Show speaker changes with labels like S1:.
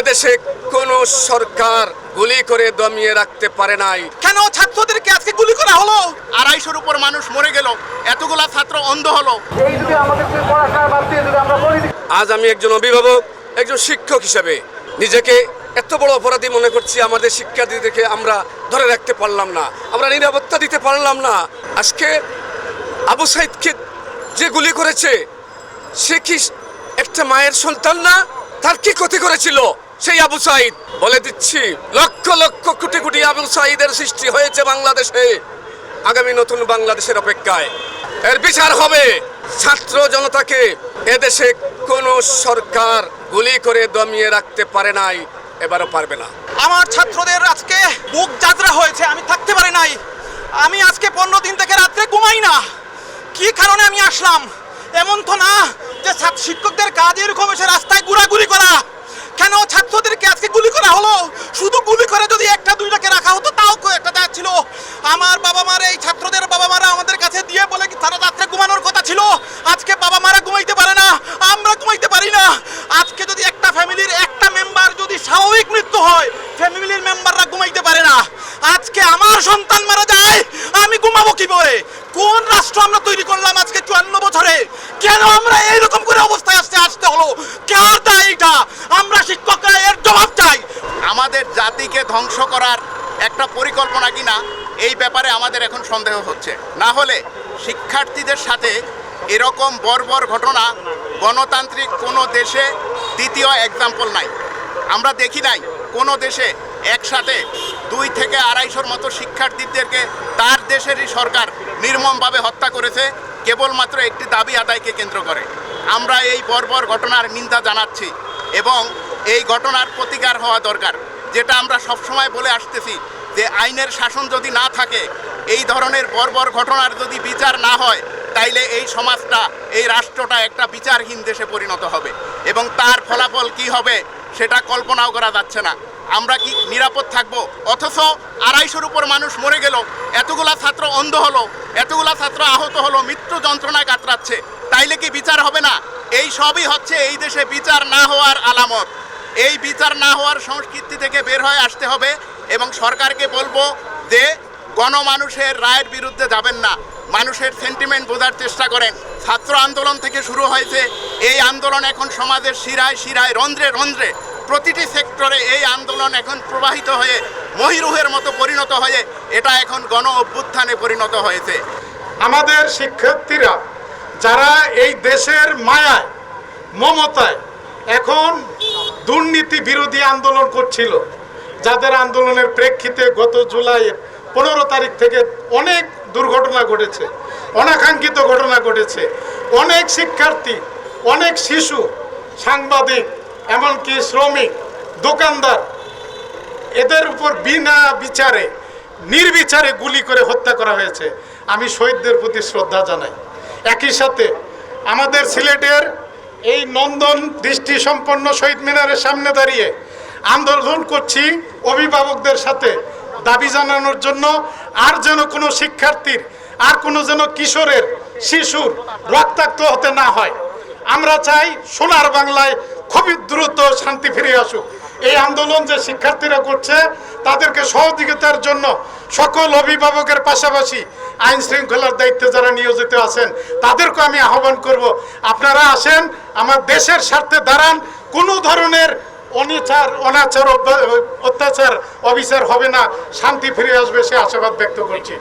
S1: এদেশে কোন সরকার গুলি করে দমিয়ে রাখতে পারে নাই।
S2: কেন ছাত্রদেরকে আজকে গুলি করা হলো?
S3: আড়াইশোর উপর মানুষ মরে গেল এতগুলা ছাত্র অন্ধ হলো।
S4: এই যদি আমাদেরকে পড়াশোনা বাদ দিয়ে যদি আমরা বলি
S1: আজ আমি একজন অভিভাবক একজন শিক্ষক হিসেবে নিজেকে এত বড় অপরাধী মনে করছি আমাদের শিক্ষার্থীদেরকে আমরা ধরে রাখতে পারলাম না আমরা নিরাপত্তা দিতে পারলাম না। আজকে আবু সাইদকে যে গুলি করেছে সে কি একটা মায়ের সন্তান না? তার কি ক্ষতি করেছিল? সেই আবু সাইদ, বলে দিচ্ছি, লক্ষ লক্ষ কোটি কোটি আবু সাইদের সৃষ্টি হয়েছে বাংলাদেশে আগামী নতুন বাংলাদেশের অপেক্ষায়। এর বিচার হবে। ছাত্র জনতাকে এদেশে কোনো সরকার গুলি করে দমিয়ে রাখতে পারে নাই, এবারও পারবে না।
S2: আমার ছাত্রদের আজকে বুক যাত্রা হয়েছে, আমি থাকতে পারি নাই। আমি আজকে পনেরো দিন থেকে রাত্রে ঘুমাই না। কি কারণে আমি আসলাম? এমন তো না যে শিক্ষকদের কাজ এরকম এসে রাস্তায় ঘোরাঘুরি করা কেন ছাত্রদেরকে আজকে গুলি করা হলো? শুধু গুলি করে যদি একটা দুইটাকে রাখা হতো, তাও একটা দাগ ছিল। আমার বাবা মারা এই ছাত্রদের বাবা মারা আমাদের কাছে দিয়ে বলে কি তারা রাত্রে ঘুমানোর কথা ছিল। আজকে বাবা মারা ঘুমাইতে পারে না, আমরা ঘুমাইতে পারি না। আজকে যদি একটা ফ্যামিলির একটা মেম্বার যদি স্বাভাবিক মৃত্যু হয়, ফ্যামিলির মেম্বাররা ঘুমাইতে পারে না। আজকে আমার সন্তান মারা যায়, আমি ঘুমাবো কি করে কোন রাষ্ট্র আমরা তৈরি করলাম আজকে চুয়ান্ন বছরে? কেন আমরা এইরকম করে অবস্থায় আসতে আসতে হলো কার দায় এটা আমরা শিক্ষকরা এর জবাব চাই
S3: আমাদের জাতিকে ধ্বংস করার একটা পরিকল্পনা কিনা, এই ব্যাপারে আমাদের এখন সন্দেহ হচ্ছে। না হলে শিক্ষার্থীদের সাথে এরকম বর্বর ঘটনা, গণতান্ত্রিক কোনো দেশে দ্বিতীয় এক্সাম্পল নাই। আমরা দেখি নাই কোনো দেশে একসাথে দুই থেকে আড়াইশোর মতো শিক্ষার্থীদেরকে তার দেশেরই সরকার নির্মমভাবে হত্যা করেছে, কেবলমাত্র একটি দাবি আদায়কে কেন্দ্র করে। আমরা এই বর্বর ঘটনার নিন্দা জানাচ্ছি এবং এই ঘটনার প্রতিকার হওয়া দরকার। যেটা আমরা সবসময় বলে আসতেছি যে আইনের শাসন যদি না থাকে, এই ধরনের বর্বর ঘটনার যদি বিচার না হয়, তাইলে এই সমাজটা, এই রাষ্ট্রটা একটা বিচারহীন দেশে পরিণত হবে। এবং তার ফলাফল কি হবে, সেটা কল্পনাও করা যাচ্ছে না। আমরা কি নিরাপদ থাকব? অথচ আড়াইশোর উপর মানুষ মরে গেল, এতগুলা ছাত্র অন্ধ হলো, এতগুলা ছাত্র আহত হলো, মৃত্যু যন্ত্রণায় কাতরাচ্ছে, তাইলে কি বিচার হবে না? এই সবই হচ্ছে এই দেশে বিচার না হওয়ার আলামত। এই বিচার না হওয়ার সংস্কৃতি থেকে বের হয়ে আসতে হবে এবং সরকারকে বলব যে গণমানুষের রায়ের বিরুদ্ধে যাবেন না। মানুষের সেন্টিমেন্ট বোঝার চেষ্টা করেন। ছাত্র আন্দোলন থেকে শুরু হয়েছে। এই আন্দোলন এখন সমাজের শিরায় শিরায়, রন্ধ্রে রন্ধ্রে প্রতিটি সেক্টরে এই আন্দোলন এখন প্রবাহিত হয়ে মহিরুহের মতো পরিণত হয়ে এটা এখন গণ অভ্যুত্থানে পরিণত হয়েছে।
S5: আমাদের শিক্ষার্থীরা যারা এই দেশের মায়ায়, মমতায় এখন দুর্নীতি বিরোধী আন্দোলন করছিল। যাদের আন্দোলনের প্রেক্ষিতে গত জুলাইয়ের পনেরো তারিখ থেকে অনেক দুর্ঘটনা ঘটেছে, অনাকাঙ্ক্ষিত ঘটনা ঘটেছে। অনেক শিক্ষার্থী, অনেক শিশু, সাংবাদিক, এমনকি শ্রমিক, দোকানদার, এদের উপর বিনা বিচারে, নির্বিচারে গুলি করে হত্যা করা হয়েছে। আমি শহীদদের প্রতি শ্রদ্ধা জানাই। একই সাথে আমাদের সিলেটের এই নন্দন দৃষ্টি সম্পন্ন শহীদ মিনারের সামনে দাঁড়িয়ে আন্দোলন করছি অভিভাবকদের সাথে, দাবি জানানোর জন্য। আর যেন কোনো শিক্ষার্থীর, আর কোনো যেন কিশোরের, শিশুর রক্তাক্ত হতে না হয়। আমরা চাই সোনার বাংলায় খুবই দ্রুত শান্তি ফিরে আসুক। এই আন্দোলন যে শিক্ষার্থীরা করছে, তাদেরকে সহযোগিতার জন্য সকল অভিভাবকের পাশাপাশি আইন শৃঙ্খলার দায়িত্বে যারা নিয়োজিত আছেন, তাদেরকে আমি আহ্বান করব। আপনারা আসেন, আমার দেশের স্বার্থে দাঁড়ান, কোনো ধরনের অনিচার, অনাচার অত্যাচার, অবিচার হবে না, শান্তি ফিরে আসবে, সে আশাবাদ ব্যক্ত করছি।